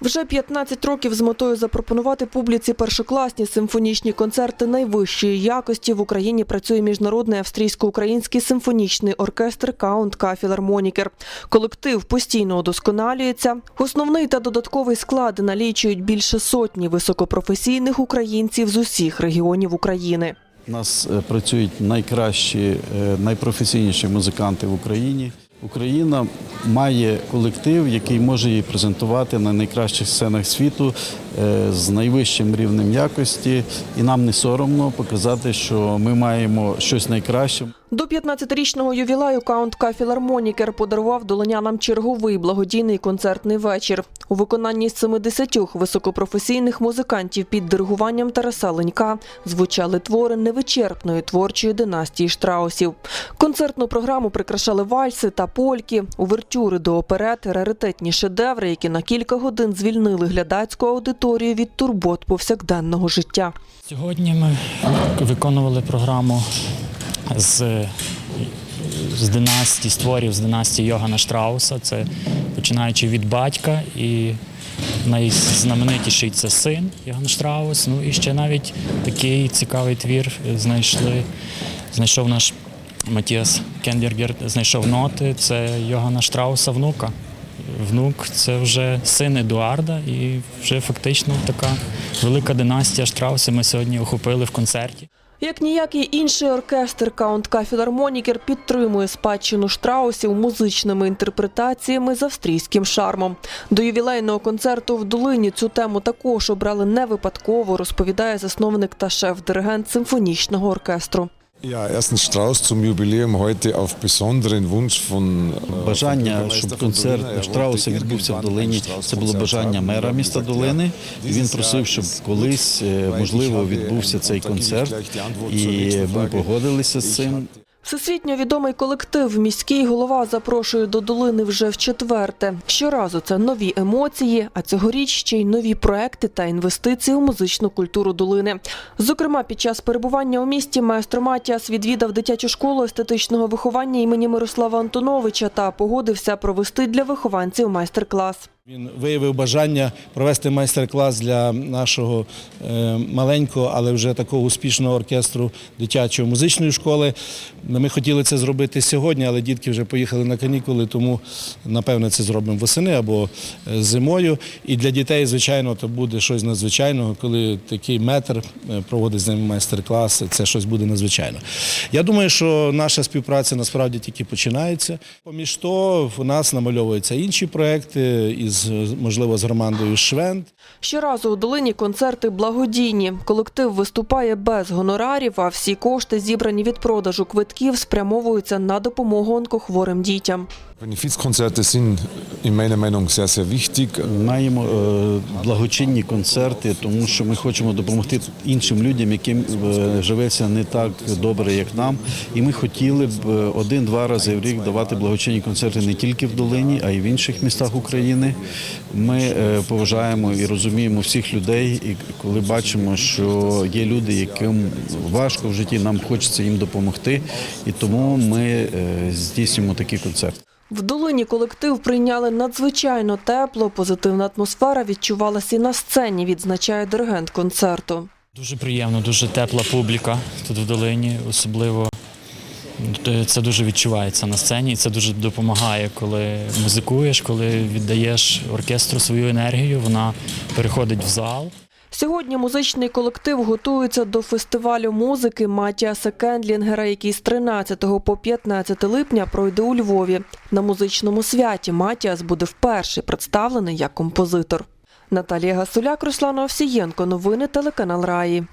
Вже 15 років з метою запропонувати публіці першокласні симфонічні концерти найвищої якості в Україні працює міжнародний австрійсько-український симфонічний оркестр Каунт Кафілармонікер. Колектив постійно удосконалюється. Основний та додатковий склад налічують більше сотні високопрофесійних українців з усіх регіонів України. У нас е, працюють найкращі, е, найпрофесійніші музиканти в Україні. Україна має колектив, який може її презентувати на найкращих сценах світу з найвищим рівнем якості, і нам не соромно показати, що ми маємо щось найкраще. До 15-річного ювілею Каунт Кафілармонікер подарував долинянам черговий благодійний концертний вечір. У виконанні 70 високопрофесійних музикантів під диригуванням Тараса Ленька звучали твори невичерпної творчої династії Штраусів. Концертну програму прикрашали вальси та польки, увертюри до оперет, раритетні шедеври, які на кілька годин звільнили глядацьку аудиторію від турбот повсякденного життя. Сьогодні ми виконували програму з, з династії створів з династії Йогана Штрауса. Це починаючи від батька і найзнаменитіший це син Йоган Штраус. Ну і ще навіть такий цікавий твір знайшли, знайшов наш Матіас Кенбергер, знайшов ноти. Це Йогана Штрауса внука. Внук це вже син Едуарда, і вже фактично така велика династія Штраусів ми сьогодні охопили в концерті. Як ніякий інший оркестр Каунт Кафілармонікер підтримує спадщину штраусів музичними інтерпретаціями з австрійським шармом. До ювілейного концерту в Долині цю тему також обрали не випадково, розповідає засновник та шеф-диригент симфонічного оркестру. Ja, erstens Strauss zum Jubiläum heute auf besonderen Wunsch von äh, Бажання, щоб концерт. Er Штрауса відбувся в Долині. Це було бажання мера міста er Долини. Він просив, щоб колись, е, можливо, відбувся цей концерт. І ми погодилися з цим. Всесвітньо відомий колектив міський голова запрошує до долини вже в четверте. Щоразу це нові емоції, а цьогоріч ще й нові проекти та інвестиції у музичну культуру долини. Зокрема, під час перебування у місті маестро Матіас відвідав дитячу школу естетичного виховання імені Мирослава Антоновича та погодився провести для вихованців майстер-клас. Він виявив бажання провести майстер-клас для нашого е, маленького, але вже такого успішного оркестру дитячої музичної школи. Ми хотіли це зробити сьогодні, але дітки вже поїхали на канікули, тому напевно це зробимо восени або е, зимою. І для дітей, звичайно, то буде щось надзвичайного, коли такий метр е, проводить з ними майстер-клас. Це щось буде надзвичайно. Я думаю, що наша співпраця насправді тільки починається. Поміж того, у нас намальовуються інші проекти із можливо з громадою Швент. Щоразу у долині концерти благодійні. Колектив виступає без гонорарів, а всі кошти, зібрані від продажу квитків, спрямовуються на допомогу онкохворим дітям. Sehr wichtig. Маємо е, благочинні концерти, тому що ми хочемо допомогти іншим людям, яким е, живеться не так добре, як нам. І ми хотіли б е, один-два рази в рік давати благочинні концерти не тільки в Долині, а й в інших містах України. Ми поважаємо і розуміємо всіх людей, і коли бачимо, що є люди, яким важко в житті, нам хочеться їм допомогти, і тому ми е, здійснюємо такі концерти. В долині колектив прийняли надзвичайно тепло. Позитивна атмосфера відчувалася і на сцені, відзначає диригент концерту. Дуже приємно, дуже тепла публіка тут в долині, особливо. Це дуже відчувається на сцені, і це дуже допомагає, коли музикуєш, коли віддаєш оркестру свою енергію, вона переходить в зал. Сьогодні музичний колектив готується до фестивалю музики Матіаса Кендлінгера, який з 13 по 15 липня пройде у Львові. На музичному святі Матіас буде вперше представлений як композитор. Наталія Гасуляк, Руслан Овсієнко. Новини телеканал Раї.